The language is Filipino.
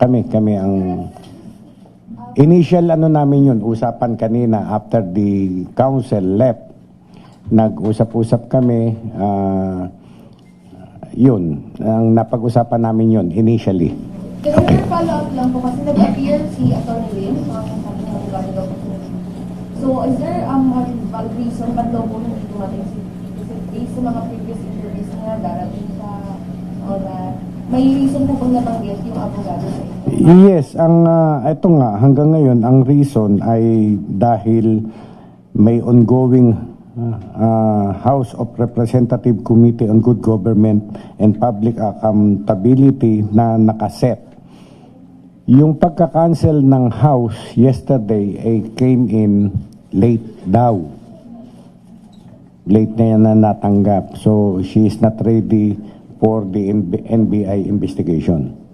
kami, kami ang initial ano namin yun, usapan kanina after the council left. Nag-usap-usap kami, ah, yun, ang napag-usapan namin yun initially. Pero okay. follow-up lang po kasi nag-appear si Atty. Lim sa sabi ng Abogado daw. So, is there um, a valid reason ba't daw po hindi dumating si based sa mga previous interviews niya, May reason po bang nabanggit yung abogado sa? Yes, ang ah, ito nga hanggang ngayon ang reason ay dahil may ongoing ah, House of Representative Committee on Good Government and Public Accountability na nakaset. Yung pagka-cancel ng House yesterday ay came in late daw. Late na yan na natanggap. So she is not ready for the NBI investigation.